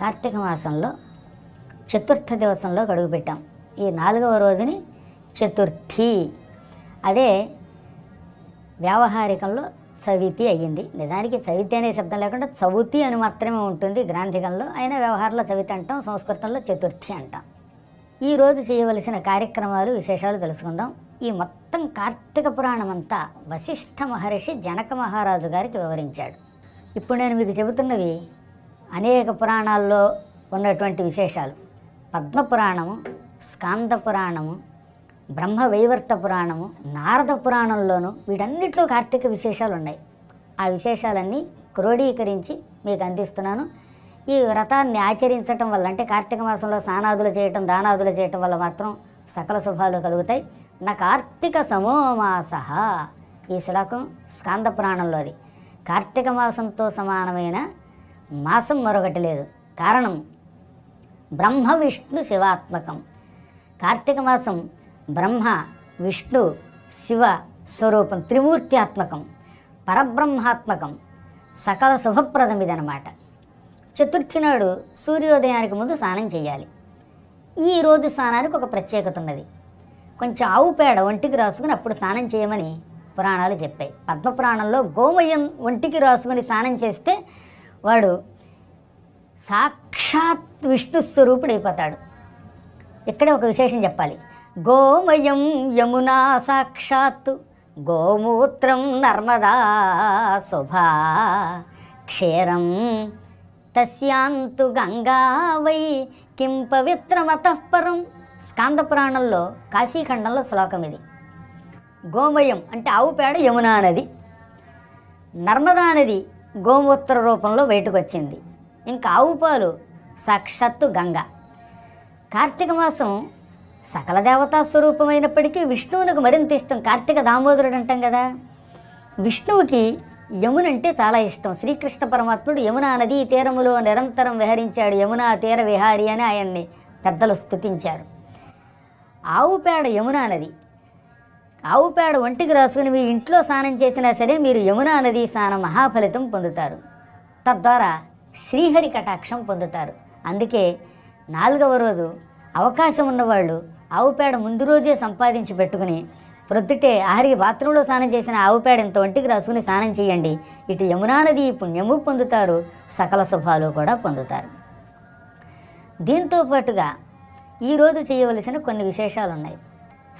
కార్తీక మాసంలో చతుర్థ దివసంలో అడుగుపెట్టాం ఈ నాలుగవ రోజుని చతుర్థి. అదే వ్యావహారికంలో చవితి అయ్యింది. నిజానికి చవితి అనే శబ్దం లేకుండా చవితి అని మాత్రమే ఉంటుంది గ్రాంధికంలో. అయినా వ్యవహారంలో చవితి అంటాం సంస్కృతంలో చతుర్థి అంటాం. ఈరోజు చేయవలసిన కార్యక్రమాలు విశేషాలు తెలుసుకుందాం. ఈ మొత్తం కార్తీక పురాణం అంతా వశిష్ఠ మహర్షి జనక మహారాజు గారికి వివరించాడు. ఇప్పుడు నేను మీకు చెబుతున్నవి అనేక పురాణాల్లో ఉన్నటువంటి విశేషాలు. పద్మపురాణము స్కాంద పురాణము బ్రహ్మ వైవర్త పురాణము నారద పురాణంలోనూ వీటన్నిటిలో కార్తీక విశేషాలు ఉన్నాయి. ఆ విశేషాలన్నీ క్రోడీకరించి మీకు అందిస్తున్నాను. ఈ వ్రతాన్ని ఆచరించటం వల్ల అంటే కార్తీక మాసంలో స్నానాదులు చేయటం దానాదులు చేయటం వల్ల మాత్రం సకల శుభాలు కలుగుతాయి. నా కార్తీక సమోమాస ఈ శ్లోకం స్కాంద పురాణంలోది కార్తీక మాసంతో సమానమైన మాసం మరొకటి లేదు కారణం బ్రహ్మ విష్ణు శివాత్మకం. కార్తీక మాసం బ్రహ్మ విష్ణు శివ స్వరూపం త్రిమూర్త్యాత్మకం పరబ్రహ్మాత్మకం సకల శుభప్రదం ఇదనమాట చతుర్థి నాడు సూర్యోదయానికి ముందు స్నానం చేయాలి. ఈ రోజు స్నానానికి ఒక ప్రత్యేకత ఉన్నది. కొంచెం ఆవు పేడ ఒంటికి రాసుకుని అప్పుడు స్నానం చేయమని పురాణాలు చెప్పాయి. పద్మపురాణంలో గోమయం ఒంటికి రాసుకుని స్నానం చేస్తే వాడు సాక్షాత్ విష్ణు స్వరూపుడు అయిపోతాడు. ఇక్కడే ఒక విశేషం చెప్పాలి. గోమయం యమునా సాక్షాత్ గోమూత్రం నర్మదా శుభా క్షీరం తస్యాంతు గంగా వై కిం పవిత్రమతఃపరం స్కాందపురాణంలో కాశీఖండంలో శ్లోకం ఇది. గోమయం అంటే ఆవు పేడ యమునా నది. నర్మదా నది గోమూత్ర రూపంలో బయటకు వచ్చింది ఇంకా ఆవు పాలు సాక్షాత్తు గంగ. కార్తీక మాసం సకల దేవతా స్వరూపమైనప్పటికీ విష్ణువునికి మరింత ఇష్టం. కార్తీక దామోదరుడు అంటాం కదా. విష్ణువుకి యమునంటే చాలా ఇష్టం. శ్రీకృష్ణ పరమాత్ముడు యమునా నదీ తీరములో నిరంతరం విహరించాడు. యమునా తీర విహారి అని ఆయన్ని పెద్దలు స్తుతించారు. ఆవు పేడ యమునా నది. ఆవు పేడ ఒంటికి రాసుకుని మీ ఇంట్లో స్నానం చేసినా సరే మీరు యమునా నది స్నానం మహాఫలితం పొందుతారు. తద్వారా శ్రీహరి కటాక్షం పొందుతారు. అందుకే నాలుగవ రోజు అవకాశం ఉన్నవాళ్ళు ఆవు పేడ ముందు రోజే సంపాదించి పెట్టుకుని ప్రొద్దుటే ఆఖరికి బాత్రూంలో స్నానం చేసిన ఆవు పేడ ఇంత ఒంటికి రాసుకుని స్నానం చేయండి. ఇటు యమునా నది పుణ్యము పొందుతారు. సకల శుభాలు కూడా పొందుతారు. దీంతో పాటుగా ఈరోజు చేయవలసిన కొన్ని విశేషాలు ఉన్నాయి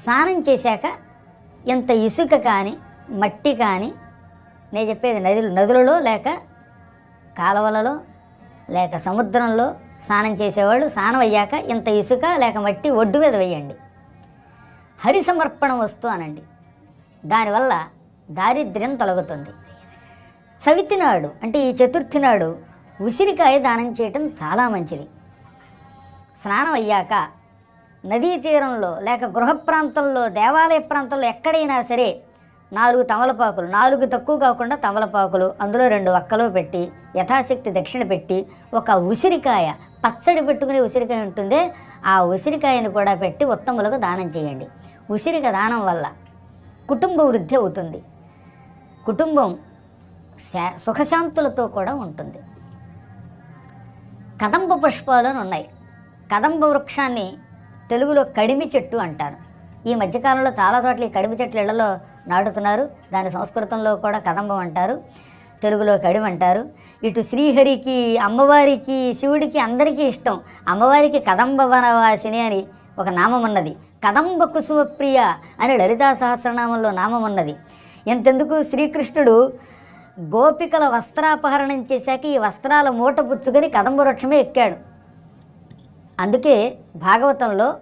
స్నానం చేశాక ఇంత ఇసుక కానీ మట్టి కానీ నేను చెప్పేది నదులు నదులలో లేక కాలువలలో లేక సముద్రంలో స్నానం చేసేవాళ్ళు స్నానం అయ్యాక ఇంత ఇసుక లేక మట్టి ఒడ్డు మీద వేయండి. హరి సమర్పణ వస్తు అనండి. దానివల్ల దారిద్ర్యం తొలగుతుంది. చవితి నాడు అంటే ఈ చతుర్థి నాడు ఉసిరికాయ దానం చేయటం చాలా మంచిది. స్నానం అయ్యాక నదీ తీరంలో లేక గృహ ప్రాంతంలో దేవాలయ ప్రాంతంలో ఎక్కడైనా సరే నాలుగు తమలపాకులు నాలుగు తక్కువ కాకుండా తమలపాకులు అందులో రెండు ఒక్కలో పెట్టి యథాశక్తి దక్షిణ పెట్టి ఒక ఉసిరికాయ పచ్చడి పెట్టుకునే ఉసిరికాయ ఉంటుంది ఆ ఉసిరికాయను కూడా పెట్టి ఉత్తములకు దానం చేయండి. ఉసిరిక దానం వల్ల కుటుంబ వృద్ధి అవుతుంది. కుటుంబం శా సుఖశాంతులతో కూడా ఉంటుంది. కదంబ పుష్పాలు అని ఉన్నాయి. కదంబ వృక్షాన్ని తెలుగులో కడిమి చెట్టు అంటారు. ఈ మధ్యకాలంలో చాలా చోట్ల ఈ కడిమి చెట్లు ఇళ్ళలో నాటుతున్నారు. దాని సంస్కృతంలో కూడా కదంబం అంటారు. తెలుగులో కడిమి అంటారు. ఇటు శ్రీహరికి అమ్మవారికి శివుడికి అందరికీ ఇష్టం. అమ్మవారికి కదంబ వనవాసిని అని ఒక నామం ఉన్నది. కదంబ కుసుమప్రియ అని లలితా సహస్రనామంలో నామం ఉన్నది. ఎంతెందుకు? శ్రీకృష్ణుడు గోపికల వస్త్రాపహరణం చేశాక ఈ వస్త్రాల మూట పుచ్చుకొని కదంబ వృక్షమే ఎక్కాడు. అందుకే భాగవతంలో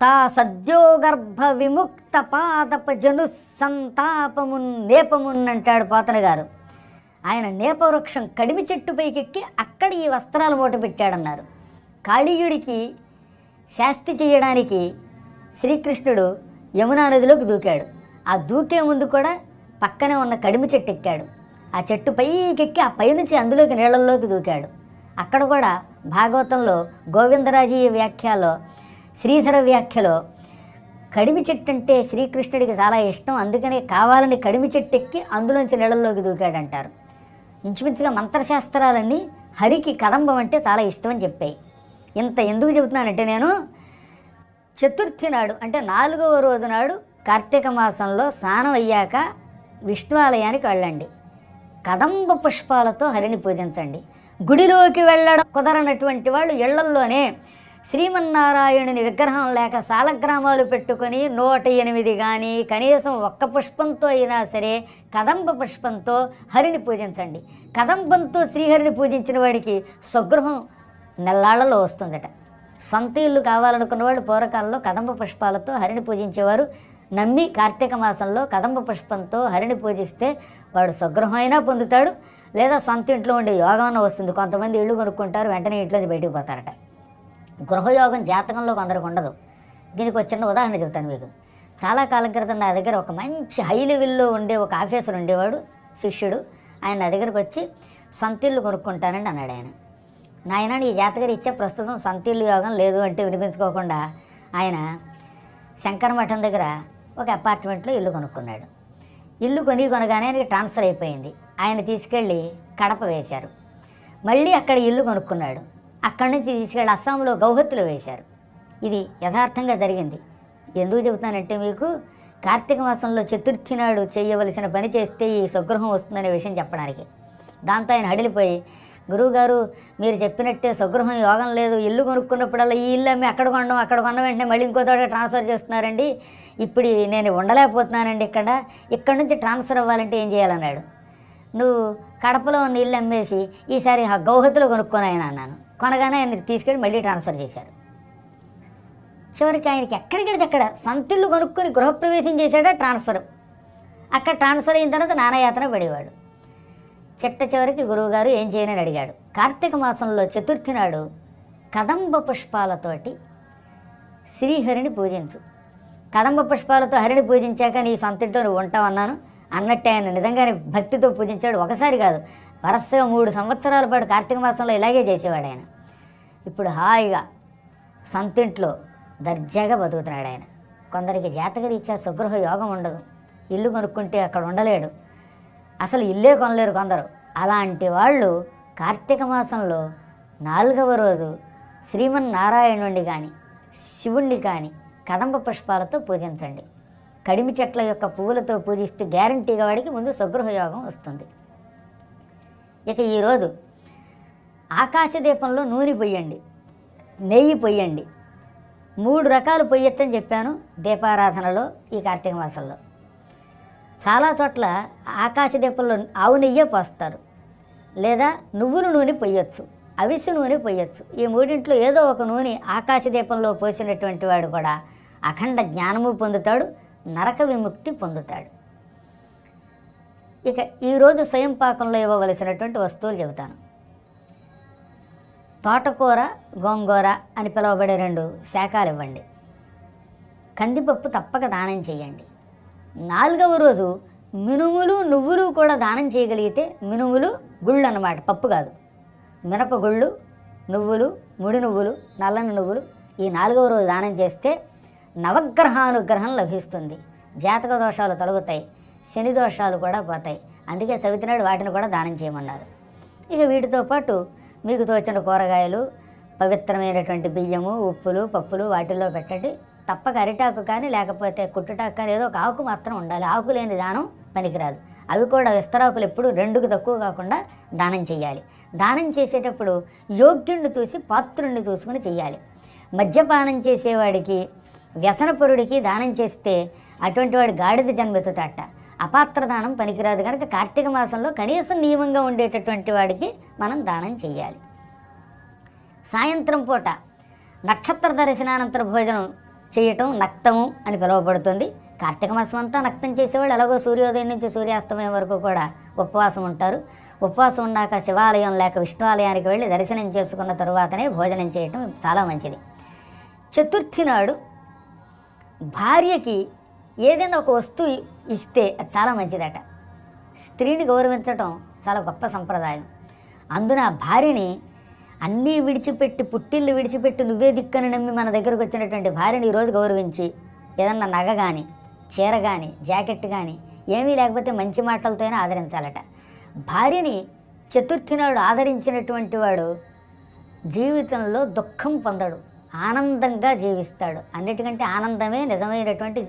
తా సద్యోగర్భ విముక్త పాదప జను సంతాపమున్ నేపమున్ అంటాడు పోతన గారు. ఆయన నేపవృక్షం కడిమి చెట్టు పైకెక్కి అక్కడ ఈ వస్త్రాలు మూట పెట్టాడన్నారు. కాళీయుడికి శాస్తి చేయడానికి శ్రీకృష్ణుడు యమునా నదిలోకి దూకాడు. ఆ దూకే ముందు కూడా పక్కనే ఉన్న కడిమి చెట్టు ఎక్కాడు. ఆ చెట్టు పైకెక్కి ఆ పైనుంచి అందులోకి నీళ్ళల్లోకి దూకాడు. అక్కడ కూడా భాగవతంలో గోవిందరాజీయ వ్యాఖ్యలో శ్రీధర వ్యాఖ్యలో కడిమి చెట్టు అంటే శ్రీకృష్ణుడికి చాలా ఇష్టం అందుకనే కావాలని కడిమి చెట్టు ఎక్కి అందులోంచి నీళ్ళల్లోకి దూకాడంటారు. ఇంచుమించుగా మంత్రశాస్త్రాలన్నీ హరికి కదంబం అంటే చాలా ఇష్టం అని చెప్పాయి. ఇంత ఎందుకు చెబుతున్నానంటే నేను చతుర్థి నాడు అంటే నాలుగవ రోజు నాడు కార్తీక మాసంలో స్నానం అయ్యాక విష్ణువాలయానికి వెళ్ళండి. కదంబ పుష్పాలతో హరిని పూజించండి. గుడిలోకి వెళ్ళడం కుదరనటువంటి వాళ్ళు ఇళ్ళల్లోనే శ్రీమన్నారాయణుని విగ్రహం లేక సాలగ్రామాలు పెట్టుకొని నూట ఎనిమిది కానీ కనీసం ఒక్క పుష్పంతో అయినా సరే కదంబ పుష్పంతో హరిని పూజించండి. కదంబంతో శ్రీహరిని పూజించిన వాడికి స్వగృహం నెల్లాళ్ళలో వస్తుందట. సొంత ఇల్లు కావాలనుకున్న వాడు పూర్వకాలంలో కదంబ పుష్పాలతో హరిని పూజించేవారు. నమ్మి కార్తీక మాసంలో కదంబ పుష్పంతో హరిని పూజిస్తే వాడు స్వగృహం అయినా పొందుతాడు. లేదా సొంత ఇంట్లో ఉండే యోగం వస్తుంది. కొంతమంది ఇల్లు కొనుక్కుంటారు వెంటనే ఇంట్లోంచి బయటికి పోతారట. గృహయోగం జాతకంలో కొందరికి ఉండదు. దీనికి ఒక చిన్న ఉదాహరణ చెబుతాను మీకు. చాలా కాలం క్రితం నా దగ్గర ఒక మంచి హై లెవెల్లో ఉండే ఒక ఆఫీసర్ ఉండేవాడు శిష్యుడు. ఆయన నా దగ్గరకు వచ్చి సొంత ఇల్లు కొనుక్కుంటానండి అన్నాడు ఆయన. నాయన నీ జాతకరి ఇచ్చే ప్రస్తుతం సొంత ఇల్లు యోగం లేదు అంటే వినిపించుకోకుండా ఆయన శంకర మఠం దగ్గర ఒక అపార్ట్మెంట్లో ఇల్లు కొనుక్కున్నాడు. ఇల్లు కొని కొనగానే ఆయనకి ట్రాన్స్ఫర్ అయిపోయింది. ఆయన తీసుకెళ్ళి కడప వేశారు. మళ్ళీ అక్కడ ఇల్లు కొనుక్కున్నాడు. అక్కడి నుంచి తీసుకెళ్ళి అస్సాంలో గౌహత్తులు వేశారు. ఇది యథార్థంగా జరిగింది. ఎందుకు చెబుతానంటే మీకు కార్తీక మాసంలో చతుర్థి నాడు చేయవలసిన పని చేస్తే ఈ స్వగృహం వస్తుందనే విషయం చెప్పడానికి. దాంతో ఆయన హడిలిపోయి గురువుగారు మీరు చెప్పినట్టే స్వగృహం యోగం లేదు. ఇల్లు కొనుక్కున్నప్పుడల్లా ఈ ఇల్లు అమ్మి అక్కడ కొనడం అక్కడ కొన్న వెంటనే మళ్ళీ ఇంకో తోట ట్రాన్స్ఫర్ చేస్తున్నారండి. ఇప్పుడు నేను ఉండలేకపోతున్నానండి ఇక్కడ. ఇక్కడ నుంచి ట్రాన్స్ఫర్ అవ్వాలంటే ఏం చేయాలన్నాడు. నువ్వు కడపలో ఉన్న ఇల్లు అమ్మేసి ఈసారి ఆ గౌహతిలో కొనుక్కొని ఆయన అన్నాను. కొనగానే ఆయనకి తీసుకెళ్ళి మళ్ళీ ట్రాన్స్ఫర్ చేశారు. చివరికి ఆయనకి ఎక్కడికి అక్కడ సొంతిల్లు కొనుక్కొని గృహప్రవేశం చేశాడా ట్రాన్స్ఫర్. అక్కడ ట్రాన్స్ఫర్ అయిన తర్వాత నానాయాతన పడేవాడు. చిట్ట చివరికి గురువుగారు ఏం చేయనని అడిగాడు. కార్తీక మాసంలో చతుర్థి నాడు కదంబ పుష్పాలతోటి శ్రీహరిని పూజించు. కదంబ పుష్పాలతో హరిని పూజించాక నీ సొంత ఇంట్లో నువ్వు ఉంటావన్నాను. అన్నట్టే ఆయన నిజంగానే భక్తితో పూజించాడు. ఒకసారి కాదు వరుసగా మూడు సంవత్సరాల పాటు కార్తీక మాసంలో ఇలాగే చేసేవాడు ఆయన. ఇప్పుడు హాయిగా సొంతింట్లో దర్జాగా బతుకుతున్నాడు ఆయన. కొందరికి జాతకరీత్యా సుగృహ యోగం ఉండదు. ఇల్లు కొనుక్కుంటే అక్కడ ఉండలేడు. అసలు ఇల్లే కొనలేరు కొందరు. అలాంటి వాళ్ళు కార్తీక మాసంలో నాలుగవ రోజు శ్రీమన్నారాయణుడిని కానీ శివుణ్ణి కానీ కదంబ పుష్పాలతో పూజించండి. కడిమి చెట్ల యొక్క పువ్వులతో పూజిస్తే గ్యారంటీగా వాడికి ముందు సుగృహయోగం వస్తుంది. ఇక ఈరోజు ఆకాశ దీపంలో నూనె పొయ్యండి నెయ్యి పొయ్యండి మూడు రకాలు పొయ్యొచ్చని చెప్పాను దీపారాధనలో ఈ కార్తీక మాసంలో. చాలా చోట్ల ఆకాశ దీపంలో ఆవు నెయ్యే పోస్తారు లేదా నువ్వుల నూనె పొయ్యొచ్చు అవిసి నూనె పొయ్యొచ్చు. ఈ మూడింట్లో ఏదో ఒక నూనె ఆకాశ దీపంలో పోసినటువంటి వాడు కూడా అఖండ జ్ఞానము పొందుతాడు నరక విముక్తి పొందుతాడు. ఇక ఈరోజు స్వయం పాకంలో ఇవ్వవలసినటువంటి వస్తువులు చెబుతాను. తోటకూర గోంగూర అని పిలువబడే రెండు శాఖలు ఇవ్వండి. కందిపప్పు తప్పక దానం చేయండి. నాలుగవ రోజు మినుములు నువ్వులు కూడా దానం చేయగలిగితే మినుములు గుళ్ళు అన్నమాట పప్పు కాదు. మినపగుళ్ళు నువ్వులు ముడి నువ్వులు నల్లని నువ్వులు ఈ నాలుగవ రోజు దానం చేస్తే నవగ్రహానుగ్రహం లభిస్తుంది. జాతక దోషాలు తొలగుతాయి. శని దోషాలు కూడా పోతాయి. అందుకే చవితినాడు వాటిని కూడా దానం చేయమన్నారు. ఇక వీటితో పాటు మీకు తోచిన కూరగాయలు పవిత్రమైనటువంటి బియ్యము ఉప్పులు పప్పులు వాటిల్లో పెట్టండి. తప్పక అరిటాకు కానీ లేకపోతే కుట్టుటాకు కానీ ఏదో ఒక ఆకు మాత్రం ఉండాలి. ఆకు లేని దానం పనికిరాదు. అవి కూడా విస్తరాకులు ఎప్పుడు రెండుకు తక్కువ కాకుండా దానం చేయాలి. దానం చేసేటప్పుడు యోగ్యుణ్ణి చూసి పాత్రుణ్ణి చూసుకుని చేయాలి మద్యపానం చేసేవాడికి వ్యసనపరుడికి దానం చేస్తే అటువంటి వాడు గాడిద జన్మెత్తుతాట అపాత్ర దానం పనికిరాదు. కనుక కార్తీక మాసంలో కనీసం నియమంగా ఉండేటటువంటి వాడికి మనం దానం చేయాలి. సాయంత్రం పూట నక్షత్ర దర్శనానంతర భోజనం చేయటం నక్తము అని పిలువబడుతుంది. కార్తీక మాసం అంతా నక్తం చేసేవాళ్ళు ఎలాగో సూర్యోదయం నుంచి సూర్యాస్తమయం వరకు కూడా ఉపవాసం ఉంటారు. ఉపవాసం ఉన్నాక శివాలయం లేక విష్ణువాలయానికి వెళ్ళి దర్శనం చేసుకున్న తరువాతనే భోజనం చేయటం చాలా మంచిది. చతుర్థి నాడు భార్యకి ఏదైనా ఒక వస్తువు ఇస్తే అది చాలా మంచిదట. స్త్రీని గౌరవించటం చాలా గొప్ప సంప్రదాయం. అందున భార్యని అన్నీ విడిచిపెట్టి పుట్టిల్లు విడిచిపెట్టి నువ్వే దిక్కని నమ్మి మన దగ్గరకు వచ్చినటువంటి భార్యని ఈరోజు గౌరవించి ఏదన్నా నగ కానీ చీర కానీ జాకెట్ కానీ ఏమీ లేకపోతే మంచి మాటలతోనే ఆదరించాలట. భార్యని చతుర్థి నాడు ఆదరించినటువంటి వాడు జీవితంలో దుఃఖం పొందడు. ఆనందంగా జీవిస్తాడు. అన్నిటికంటే ఆనందమే నిజమైనటువంటి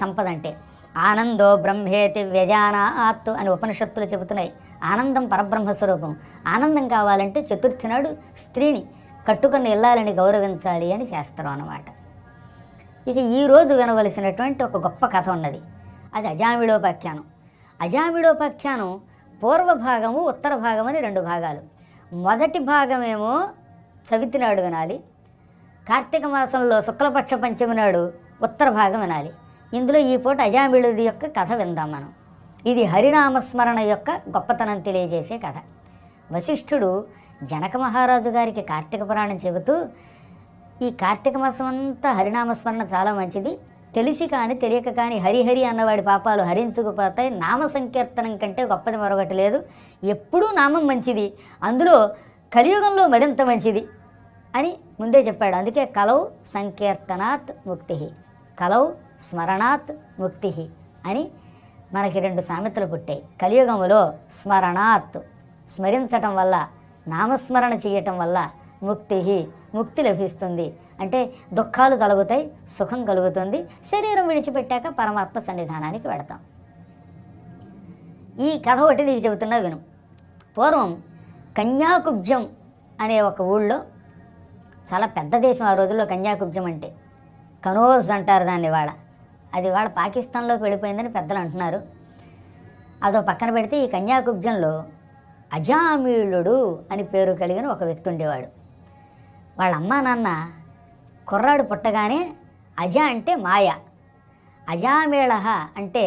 సంపద అంటే. ఆనందో బ్రహ్మేతి వ్యజానాత్ అని ఉపనిషత్తులు చెబుతున్నాయి. ఆనందం పరబ్రహ్మ స్వరూపం. ఆనందం కావాలంటే చతుర్థి నాడు స్త్రీని కట్టుకుని వెళ్ళాలని గౌరవించాలి అని శాస్త్రం అన్నమాట. ఇక ఈరోజు వినవలసినటువంటి ఒక గొప్ప కథ ఉన్నది. అది అజామిడోపాఖ్యానం అజామిడోపాఖ్యానం పూర్వ భాగము ఉత్తర భాగం అని రెండు భాగాలు. మొదటి భాగమేమో చవితి నాడు వినాలి కార్తీక మాసంలో శుక్లపక్ష పంచమి నాడు ఉత్తర భాగం వినాలి. ఇందులో ఈ పూట అజామిళుడి యొక్క కథ విందాం మనం. ఇది హరినామస్మరణ యొక్క గొప్పతనం తెలియజేసే కథ. వశిష్ఠుడు జనక మహారాజు గారికి కార్తీక పురాణం చెబుతూ ఈ కార్తీక మాసం అంతా హరినామస్మరణ చాలా మంచిది. తెలిసి కానీ తెలియక కానీ హరిహరి అన్నవాడి పాపాలు హరించుకుపోతాయి. నామ సంకీర్తనం కంటే గొప్పది మరొకటి లేదు. ఎప్పుడూ నామం మంచిది. అందులో కలియుగంలో మరింత మంచిది అని ముందే చెప్పాడు. అందుకే కలవు సంకీర్తనాత్ ముక్తి కలవు స్మరణాత్ ముక్తి అని మనకి రెండు సామెతలు పుట్టాయి. కలియుగములో స్మరణాత్ స్మరించటం వల్ల నామస్మరణ చేయటం వల్ల ముక్తి ముక్తి లభిస్తుంది. అంటే దుఃఖాలు తొలగుతాయి సుఖం కలుగుతుంది శరీరం విడిచిపెట్టాక పరమాత్మ సన్నిధానానికి వెడతాం. ఈ కథ ఒకటి నీకు చెబుతున్నా విను. పూర్వం కన్యాకుబ్జం అనే ఒక ఊళ్ళో చాలా పెద్ద దేశం ఆ రోజుల్లో కన్యాకుబ్జం అంటే. కనోజ్ అంటారు దాన్ని వాళ్ళ అది వాళ్ళ పాకిస్తాన్లోకి వెళ్ళిపోయిందని పెద్దలు అంటున్నారు. అదో పక్కన పెడితే ఈ కన్యాకుబ్జంలో అజామీళుడు అని పేరు కలిగిన ఒక వ్యక్తి ఉండేవాడు. వాళ్ళ అమ్మా నాన్న కుర్రాడు పుట్టగానే అజ అంటే మాయ. అజామేళ అంటే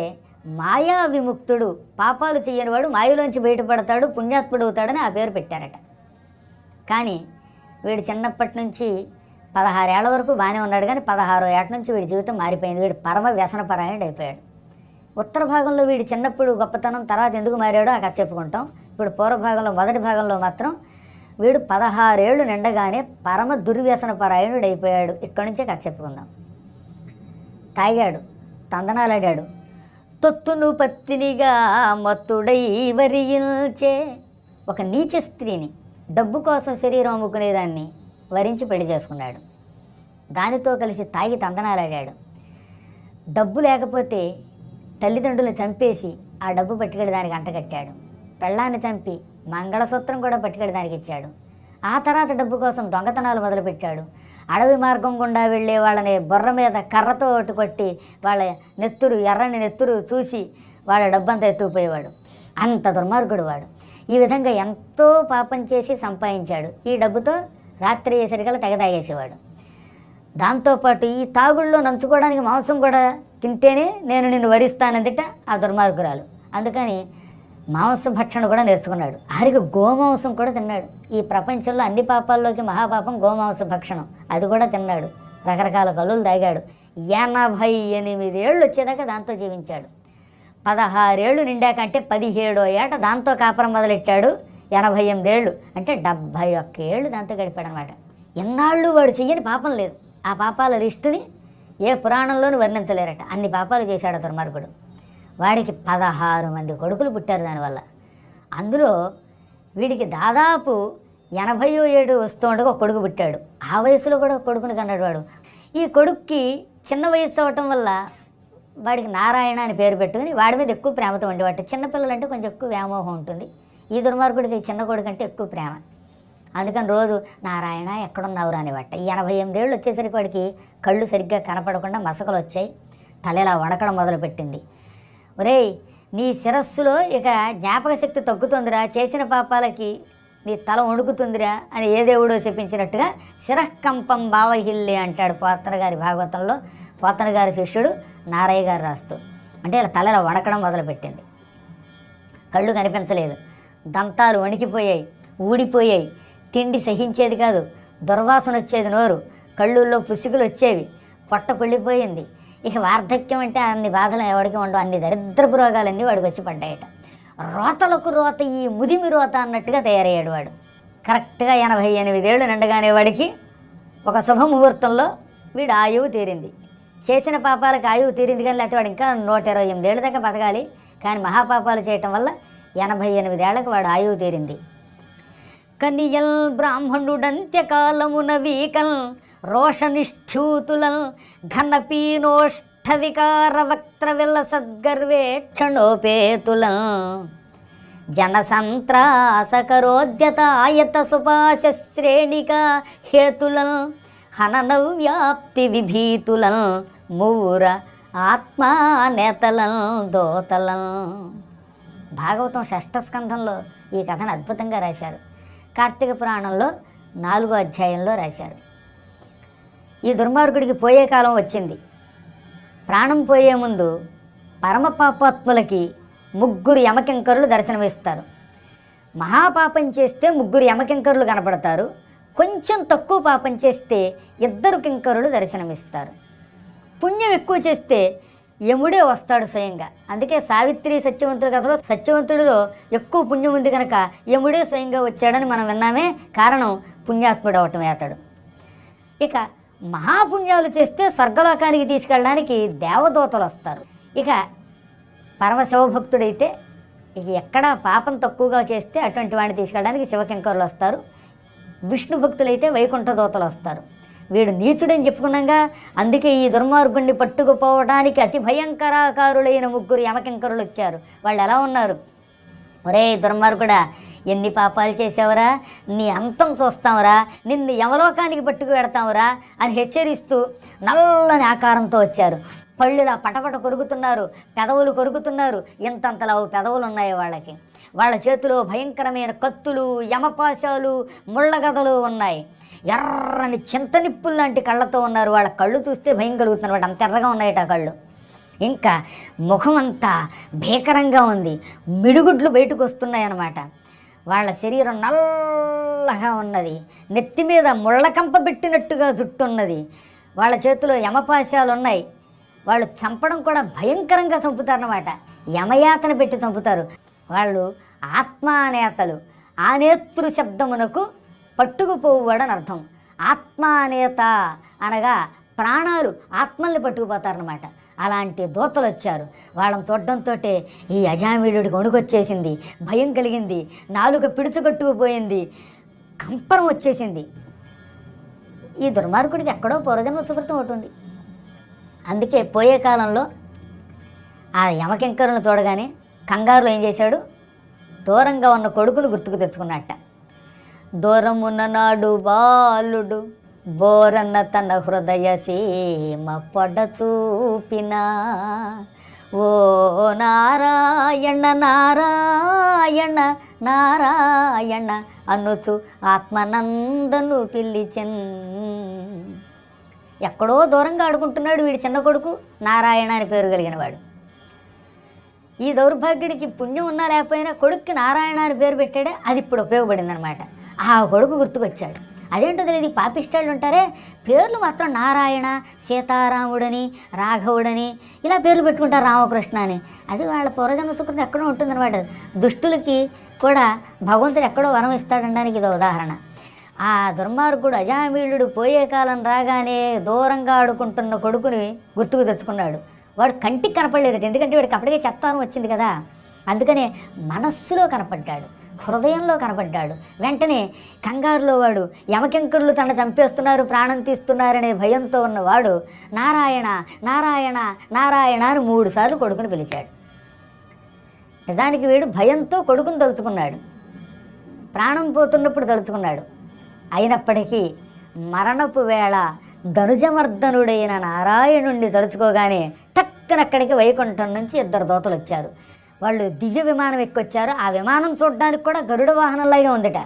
మాయా విముక్తుడు పాపాలు చేయనివాడు మాయలోంచి బయటపడతాడు పుణ్యాత్ముడు అవుతాడని ఆ పేరు పెట్టారట. కానీ వీడు చిన్నప్పటి నుంచి పదహారేళ్ళ వరకు బాగానే ఉన్నాడు కానీ పదహారో ఏట నుంచి వీడి జీవితం మారిపోయింది. వీడు పరమ వ్యసనపరాయణుడు అయిపోయాడు. ఉత్తర భాగంలో వీడి చిన్నప్పుడు గొప్పతనం తర్వాత ఎందుకు మారాడో ఆ కథ చెప్పుకుంటాం. ఇప్పుడు పూర్వ భాగంలో మొదటి భాగంలో మాత్రం వీడు పదహారేళ్ళు నిండగానే పరమ దుర్వ్యసన పరాయణుడు అయిపోయాడు. ఇక్కడి నుంచే కథ చెప్పుకుందాం. తాగాడు తందనాలాడాడు. తొత్తును పత్తినిగా మత్తుడై వరియించే ఒక నీచ స్త్రీని డబ్బు కోసం శరీరం అమ్ముకునేదాన్ని వరించి పెళ్ళి చేసుకున్నాడు. దానితో కలిసి తాగి తందనాలాడాడు డబ్బు లేకపోతే తల్లిదండ్రులను చంపేసి ఆ డబ్బు పట్టుకెళ్ళి దానికి అంటగట్టాడు పెళ్ళాన్ని చంపి మంగళసూత్రం కూడా పట్టుకెళ్ళి దానికి ఇచ్చాడు. ఆ తర్వాత డబ్బు కోసం దొంగతనాలు మొదలుపెట్టాడు. అడవి మార్గం గుండా వెళ్ళే వాళ్ళని బుర్ర మీద కర్రతో ఒకటి కొట్టి వాళ్ళ నెత్తురు ఎర్రని నెత్తురు చూసి వాళ్ళ డబ్బంతా ఎత్తుకుపోయేవాడు. అంత దుర్మార్గుడు వాడు. ఈ విధంగా ఎంతో పాపం చేసి సంపాదించాడు. ఈ డబ్బుతో రాత్రి అయ్యేసరికల్లా తెగ తాగేసేవాడు. దాంతోపాటు ఈ తాగుళ్ళలో నంచుకోవడానికి మాంసం కూడా తింటేనే నేను నిన్ను వరిస్తానందిట ఆ దుర్మార్గురాలు. అందుకని మాంస భక్షణ కూడా నేర్చుకున్నాడు. ఆరికి గోమాంసం కూడా తిన్నాడు. ఈ ప్రపంచంలో అన్ని పాపాల్లోకి మహాపాపం గోమాంస భక్షణం. అది కూడా తిన్నాడు. రకరకాల కళ్ళు తాగాడు. ఎనభై ఎనిమిదేళ్ళు వచ్చేదాకా దాంతో జీవించాడు. పదహారేళ్ళు నిండాకంటే పదిహేడో ఏట దాంతో కాపురం మొదలెట్టాడు. ఎనభై ఎనిమిదేళ్ళు అంటే డెబ్భై ఒక్క ఏళ్ళు దాంతో గడిపాడు అనమాట ఎన్నాళ్ళు వాడు చెయ్యని పాపం లేదు. ఆ పాపాల లిస్టుని ఏ పురాణంలోనూ వర్ణించలేరట. అన్ని పాపాలు చేశాడు దుర్మార్గుడు వాడికి పదహారు మంది కొడుకులు పుట్టారు దానివల్ల. అందులో వీడికి దాదాపు ఎనభై ఏడు వస్తూ ఉండగా ఒక కొడుకు పుట్టాడు. ఆ వయసులో కూడా ఒక కొడుకుని కన్నాడు వాడు. ఈ కొడుక్కి చిన్న వయసు అవటం వల్ల వాడికి నారాయణ అని పేరు పెట్టుకుని వాడి మీద ఎక్కువ ప్రేమతో ఉండేవాడు. చిన్నపిల్లలంటే కొంచెం ఎక్కువ వ్యామోహం ఉంటుంది. ఈ దుర్మార్గుడికి చిన్న కొడుకు అంటే ఎక్కువ ప్రేమ. అందుకని రోజు నారాయణ ఎక్కడున్నావురా అనేవాట. ఈ ఎనభై ఎనిమిదేళ్ళు వచ్చేసరికి వాడికి కళ్ళు సరిగ్గా కనపడకుండా మసకలు వచ్చాయి. తల ఇలా వణకడం మొదలుపెట్టింది. ఒరేయ్ నీ శిరస్సులో ఇక జ్ఞాపక శక్తి తగ్గుతుందిరా. చేసిన పాపాలకి నీ తల వణుకుతుందిరా అని ఏ దేవుడో చెప్పించినట్టుగా శిరకంపం బావహిల్లి అంటాడు పాత్ర గారి భాగవతంలో. పోతన గారి శిష్యుడు నారయ్య గారు రాస్తూ అంటే ఇలా తలలో వణకడం మొదలుపెట్టింది. కళ్ళు కనిపించలేదు. దంతాలు వణికిపోయాయి ఊడిపోయాయి. తిండి సహించేది కాదు దుర్వాసన వచ్చేది నోరు కళ్ళుల్లో పుసుగులు వచ్చేవి. పొట్ట కుళ్ళిపోయింది. ఇక వార్ధక్యం అంటే అన్ని బాధలు ఎవరికి ఉండవు. అన్ని దరిద్రపు రోగాలన్నీ వాడికి వచ్చి పడ్డాయట. రోతలకు రోత ఈ ముదిమి రోత అన్నట్టుగా తయారయ్యాడు వాడు. కరెక్ట్గా ఎనభై ఎనిమిదేళ్ళు నిండగానే వాడికి ఒక శుభముహూర్తంలో వీడు ఆయువు తీరింది. చేసిన పాపాలకు ఆయువు తీరింది కానీ లేకపోతే వాడు ఇంకా నూట ఇరవై ఎనిమిదేళ్ళ దాకా బతకాలి. కానీ మహాపాపాలు చేయటం వల్ల ఎనభై ఎనిమిదేళ్ళకు వాడు ఆయువు తీరింది. కనియల్ బ్రాహ్మణుడంత్యకాలమున వీకల్ రోషనిష్ఠూతులల్ ఘనపీనోష్ఠ వికార వక్త్ర విల్ల సద్గర్వేక్షణోపేతులల్ జనసంత్రాసకరోద్యతాయత సుపాశ శ్రేణిక హేతులల్ హననవ్యాప్తి విభీతులల్ మూర ఆత్మానేతలం దోతలం భాగవతం షష్ఠ స్కంధంలో ఈ కథను అద్భుతంగా రాశారు. కార్తీక పురాణంలో నాలుగో అధ్యాయంలో రాశారు. ఈ దుర్మార్గుడికి పోయే కాలం వచ్చింది. ప్రాణం పోయే ముందు పరమ పాపాత్ములకి ముగ్గురు యమకింకరులు దర్శనమిస్తారు. మహాపాపం చేస్తే ముగ్గురు యమకింకరులు కనపడతారు. కొంచెం తక్కువ పాపం చేస్తే ఇద్దరు కింకరులు దర్శనమిస్తారు. పుణ్యం ఎక్కువ చేస్తే యముడే వస్తాడు స్వయంగా. అందుకే సావిత్రి సత్యవంతుడు కథలో సత్యవంతుడిలో ఎక్కువ పుణ్యం ఉంది కనుక యముడే స్వయంగా వచ్చాడని మనం విన్నామే. కారణం పుణ్యాత్ముడు అవటమే అతడు. ఇక మహాపుణ్యాలు చేస్తే స్వర్గలోకానికి తీసుకెళ్ళడానికి దేవదూతలు వస్తారు. ఇక పరమశివభక్తుడైతే ఇక ఎక్కడ పాపం తక్కువగా చేస్తే అటువంటి వాడిని తీసుకెళ్ళడానికి శివకింకరులు వస్తారు. విష్ణు భక్తులైతే వైకుంఠ దూతలు వస్తారు. వీడు నీచుడని చెప్పుకున్నాగా. అందుకే ఈ దుర్మార్గుణ్ణి పట్టుకుపోవడానికి అతి భయంకరాకారులైన ముగ్గురు యమకింకరులు వచ్చారు. వాళ్ళు ఎలా ఉన్నారు? ఒరే దుర్మార్గుడా ఎన్ని పాపాలు చేసావురా నీ అంతం చూస్తావురా? నిన్ను యమలోకానికి పట్టుకు పెడతావురా అని హెచ్చరిస్తూ నల్లని ఆకారంతో వచ్చారు. పళ్ళులా పటపట కొరుకుతున్నారు పెదవులు కొరుకుతున్నారు. ఇంతంతలా పెదవులు ఉన్నాయి వాళ్ళకి. వాళ్ళ చేతిలో భయంకరమైన కత్తులు యమపాశాలు ముళ్ళగదలు ఉన్నాయి. ఎర్రని చింతనిప్పులు లాంటి కళ్ళతో ఉన్నారు. వాళ్ళ కళ్ళు చూస్తే భయం కలుగుతున్నారు వాడు అంత ఎర్రగా ఉన్నాయట ఆ కళ్ళు. ఇంకా ముఖం అంతా భీకరంగా ఉంది. మిడుగుడ్లు బయటకు వస్తున్నాయి అన్నమాట వాళ్ళ శరీరం నల్లగా ఉన్నది. నెత్తి మీద ముళ్ళకంప పెట్టినట్టుగా జుట్టు ఉన్నది. వాళ్ళ చేతిలో యమపాశాలు ఉన్నాయి. వాళ్ళు చంపడం కూడా భయంకరంగా చంపుతారన్నమాట యమయాతన పెట్టి చంపుతారు. వాళ్ళు ఆత్మానేతలు. ఆనేతృ శబ్దమునకు పట్టుకుపోవాడని అర్థం ఆత్మానేత అనగా ప్రాణాలు ఆత్మల్ని పట్టుకుపోతారనమాట అలాంటి దూతలు వచ్చారు వాళ్ళని చూడడంతో ఈ అజామీడు వణుకొచ్చేసింది భయం కలిగింది నాలుక పిడుచుకట్టుకుపోయింది కంపరం వచ్చేసింది. ఈ దుర్మార్గుడికి ఎక్కడో పూర్వజన్మ సుకృతం ఉంటుంది అందుకే పోయే కాలంలో ఆ యమకింకరులను చూడగానే కంగారులో ఏం చేశాడు? దూరంగా ఉన్న కొడుకులు గుర్తుకు తెచ్చుకున్నట్ట. దూరమున్న నాడు బాలుడు బోరన్న తన హృదయ సీమ పొడచూపిన ఓ నారాయణ నారాయణ నారాయణ అనుచు ఆత్మనందను పిలిచెన్. ఎక్కడో దూరంగా ఆడుకుంటున్నాడు వీడి చిన్న కొడుకు నారాయణ అని పేరు కలిగిన వాడు. ఈ దౌర్భాగ్యుడికి పుణ్యం ఉన్నా లేకపోయినా కొడుక్కి నారాయణ అని పేరు పెట్టాడే అది ఇప్పుడు ఉపయోగపడింది అనమాట ఆ కొడుకు గుర్తుకొచ్చాడు. అదేంటో తెలియదు పాపిష్టాళ్ళు ఉంటారే పేర్లు మాత్రం నారాయణ సీతారాముడని రాఘవుడని ఇలా పేర్లు పెట్టుకుంటారు రామకృష్ణ అని. అది వాళ్ళ పూర్వజన్మ సుకృతి ఎక్కడో ఉంటుందన్నమాట. దుష్టులకి కూడా భగవంతుడు ఎక్కడో వరం ఇస్తాడనడానికి ఇది ఉదాహరణ. ఆ దుర్మార్గుడు అజామీళుడు పోయే కాలం రాగానే దూరంగా ఆడుకుంటున్న కొడుకుని గుర్తుకు తెచ్చుకున్నాడు. వాడు కంటికి కనపడలేదు ఎందుకంటే వాడికి అప్పటికే చెప్తాను వచ్చింది కదా. అందుకనే మనస్సులో కనపడ్డాడు. హృదయంలో కనపడ్డాడు. వెంటనే కంగారులో వాడు యమకింకరులు తన చంపేస్తున్నారు ప్రాణం తీస్తున్నారనే భయంతో ఉన్నవాడు నారాయణ నారాయణ నారాయణ అని మూడుసార్లు కొడుకుని పిలిచాడు. నిజానికి వీడు భయంతో కొడుకుని తలుచుకున్నాడు. ప్రాణం పోతున్నప్పుడు తలుచుకున్నాడు. అయినప్పటికీ మరణపు వేళ ధనుజమర్దనుడైన నారాయణుణ్ణి తలుచుకోగానే టక్కనక్కడికి వైకుంఠం నుంచి ఇద్దరు దోతలు వచ్చారు. వాళ్ళు దివ్య విమానం ఎక్కొచ్చారు. ఆ విమానం చూడడానికి కూడా గరుడ వాహనంలాగే ఉందట.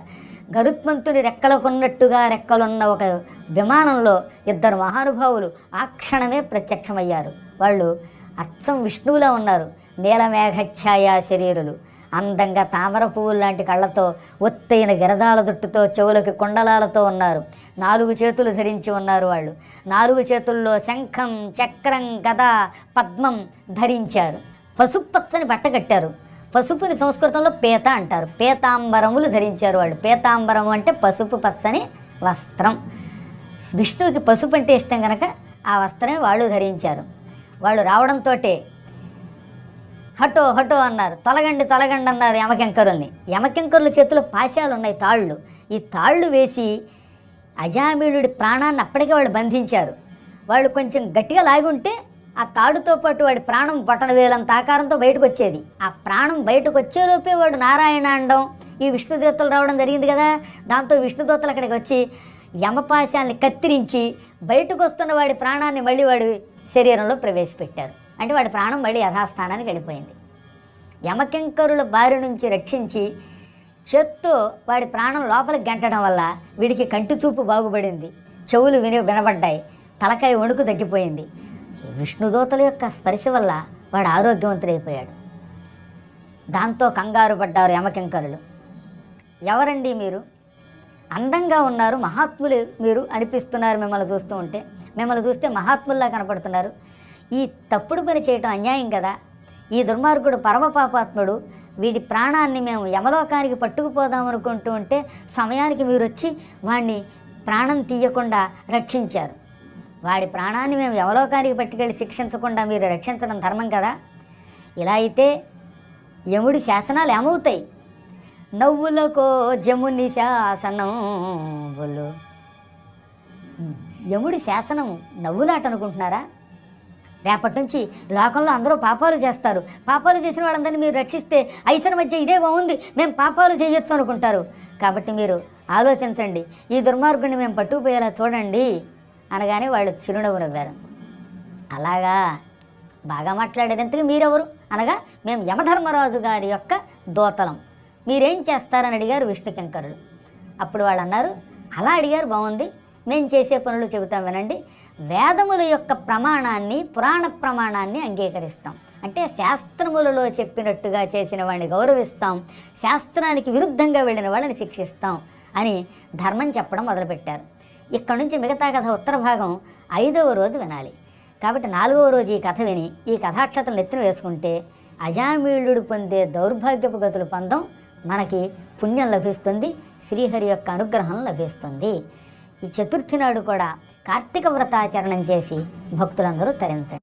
గరుత్మంతుడి రెక్కలకున్నట్టుగా రెక్కలున్న ఒక విమానంలో ఇద్దరు మహానుభావులు ఆ క్షణమే ప్రత్యక్షమయ్యారు. వాళ్ళు అచ్చం విష్ణువులా ఉన్నారు. నీలమేఘఛాయా శరీరులు. అందంగా తామర పువ్వులు లాంటి కళ్ళతో ఒత్తైన గిరదాల దుట్టుతో చెవులకి కుండలాలతో ఉన్నారు. నాలుగు చేతులు ధరించి ఉన్నారు వాళ్ళు. నాలుగు చేతుల్లో శంఖం చక్రం గద పద్మం ధరించారు. పసుపు పచ్చని బట్ట కట్టారు. పసుపుని సంస్కృతంలో పీత అంటారు. పీతాంబరములు ధరించారు వాళ్ళు. పీతాంబరం అంటే పసుపు పచ్చని వస్త్రం. విష్ణువుకి పసుపు అంటే ఇష్టం కనుక ఆ వస్త్రమే వాళ్ళు ధరించారు. వాళ్ళు రావడంతో హటో హటో అన్నారు. తొలగండి తొలగండి అన్నారు యమకింకరుల్ని. యమకింకరుల చేతిలో పాశాలు ఉన్నాయి తాళ్ళు. ఈ తాళ్ళు వేసి అజామీళుడి ప్రాణాన్ని అప్పటికే వాళ్ళు బంధించారు. వాళ్ళు కొంచెం గట్టిగా లాగి ఉంటే ఆ తాడుతో పాటు వాడి ప్రాణం బొట్టన వేలంత ఆకారంతో బయటకు వచ్చేది ఆ ప్రాణం బయటకు వచ్చేలోపే వాడు నారాయణ అండం. ఈ విష్ణుదేవతలు రావడం జరిగింది కదా. దాంతో విష్ణుదూతలు అక్కడికి వచ్చి యమపాశాన్ని కత్తిరించి బయటకు వస్తున్న వాడి ప్రాణాన్ని మళ్ళీ వాడి శరీరంలో ప్రవేశపెట్టారు. అంటే వాడి ప్రాణం మళ్ళీ యథాస్థానానికి వెళ్ళిపోయింది. యమకింకరుల బారి నుంచి రక్షించి చేత్తో వాడి ప్రాణం లోపలికి గంటడం వల్ల వీడికి కంటి చూపు బాగుపడింది. చెవులు విని వినబడ్డాయి. తలకాయ వణుకు తగ్గిపోయింది. విష్ణుదూతల యొక్క స్పర్శ వల్ల వాడు ఆరోగ్యవంతుడైపోయాడు. దాంతో కంగారు పడ్డారు యమకింకరులు. ఎవరండి మీరు? అందంగా ఉన్నారు మహాత్ములు మీరు అనిపిస్తున్నారు మిమ్మల్ని చూస్తూ ఉంటే. మిమ్మల్ని చూస్తే మహాత్ముల్లా కనపడుతున్నారు. ఈ తప్పుడు పని చేయటం అన్యాయం కదా? ఈ దుర్మార్గుడు పరమపాపాత్ముడు వీడి ప్రాణాన్ని మేము యమలోకానికి పట్టుకుపోదాం అనుకుంటూ ఉంటే సమయానికి మీరు వచ్చి వాణ్ణి ప్రాణం తీయకుండా రక్షించారు. వాడి ప్రాణాన్ని మేము యమలోకానికి పట్టుకెళ్ళి శిక్షించకుండా మీరు రక్షించడం ధర్మం కదా? ఇలా అయితే యముడి శాసనాలు ఏమవుతాయి? నవ్వులకో జముని శాసనంబులు యముడి శాసనం నవ్వులాట అనుకుంటున్నారా? రేపటి నుంచి లోకంలో అందరూ పాపాలు చేస్తారు. పాపాలు చేసిన వాళ్ళందరినీ మీరు రక్షిస్తే ఐసన మధ్య ఇదే బాగుంది. మేము పాపాలు చేయొచ్చు అనుకుంటారు. కాబట్టి మీరు ఆలోచించండి. ఈ దుర్మార్గుని మేము పట్టుకుపోయేలా చూడండి. అనగానే వాళ్ళు చిరునవ్వు నవ్వారు. అలాగా? బాగా మాట్లాడేది మీరెవరు? అనగా మేము యమధర్మరాజు గారి యొక్క దోతలం. మీరేం చేస్తారని అడిగారు విష్ణుకింకరుడు. అప్పుడు వాళ్ళు అన్నారు అలా అడిగారు బాగుంది మేము చేసే పనులు చెబుతాం వినండి. వేదముల యొక్క ప్రమాణాన్ని పురాణ ప్రమాణాన్ని అంగీకరిస్తాం. అంటే శాస్త్రములలో చెప్పినట్టుగా చేసిన వాడిని గౌరవిస్తాం. శాస్త్రానికి విరుద్ధంగా వెళ్ళిన వాళ్ళని శిక్షిస్తాం అని ధర్మం చెప్పడం మొదలుపెట్టారు. ఇక్కడ నుంచి మిగతా కథ ఉత్తర భాగం ఐదవ రోజు వినాలి. కాబట్టి నాలుగవ రోజు ఈ కథ విని ఈ కథాక్షతలు నెత్తిన వేసుకుంటే అజామీళుడు పొందే దౌర్భాగ్యపు గతులు పొందం మనకి పుణ్యం లభిస్తుంది శ్రీహరి యొక్క అనుగ్రహం లభిస్తుంది. ఈ చతుర్థి నాడు కూడా కార్తీక వ్రతాచరణం చేసి భక్తులందరూ తరించండి.